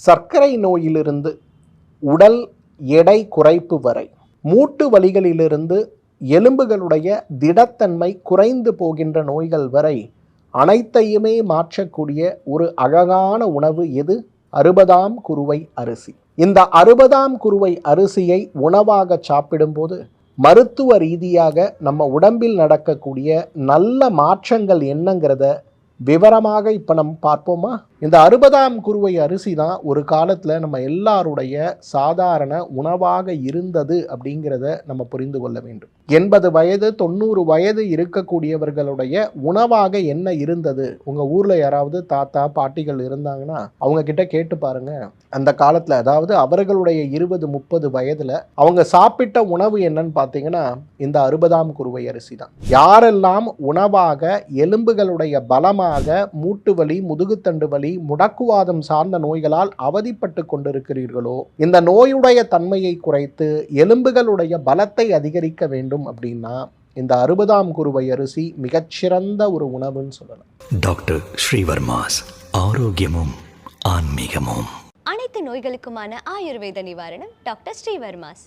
சர்க்கரை நோயிலிருந்து உடல் எடை குறைப்பு வரை மூட்டு வலிகளிலிருந்து எலும்புகளுடைய திடத்தன்மை குறைந்து போகின்ற நோய்கள் வரை அனைத்தையுமே மாற்றக்கூடிய ஒரு அழகான உணவு எது? அறுபதாம் குருவை அரிசி. இந்த அறுபதாம் குருவை அரிசியை உணவாக சாப்பிடும்போது மருத்துவ ரீதியாக நம்ம உடம்பில் நடக்கக்கூடிய நல்ல மாற்றங்கள் என்னங்கிறத விவரமாக இப்போ நம்ம பார்ப்போமா? இந்த அறுபதாம் குருவை அரிசி தான் ஒரு காலத்தில் நம்ம எல்லாருடைய சாதாரண உணவாக இருந்தது அப்படிங்கிறத நம்ம புரிந்து கொள்ள வேண்டும். எண்பது வயது தொண்ணூறு வயது இருக்கக்கூடியவர்களுடைய உணவாக என்ன இருந்தது? உங்கள் ஊரில் யாராவது தாத்தா பாட்டிகள் இருந்தாங்கன்னா அவங்க கிட்ட கேட்டு பாருங்க. அந்த காலத்தில் அதாவது அவர்களுடைய இருபது முப்பது வயதில் அவங்க சாப்பிட்ட உணவு என்னன்னு பார்த்தீங்கன்னா இந்த அறுபதாம் குருவை அரிசி தான். யாரெல்லாம் உணவாக எலும்புகளுடைய பலமாக மூட்டு வலி முதுகுத்தண்டு வலி முடக்குவாதம் சார்ந்த நோய்களால் அவதிப்பட்டு கொண்டிருக்கிறீர்களோ இந்த நோயுடைய தன்மையை குறைத்து எலும்புகளுடைய பலத்தை அதிகரிக்க வேண்டும். அப்படின்னா இந்த அறுபதாம் குருவை அரிசி மிகச்சிறந்த ஒரு உணவுன்னு சொல்லலாம். டாக்டர் ஸ்ரீவர்மாஸ் ஆரோக்கியமும் ஆன்மீகமும். அனைத்து நோய்களுக்குமான ஆயுர்வேத நிவாரணம் டாக்டர் ஸ்ரீவர்மாஸ்.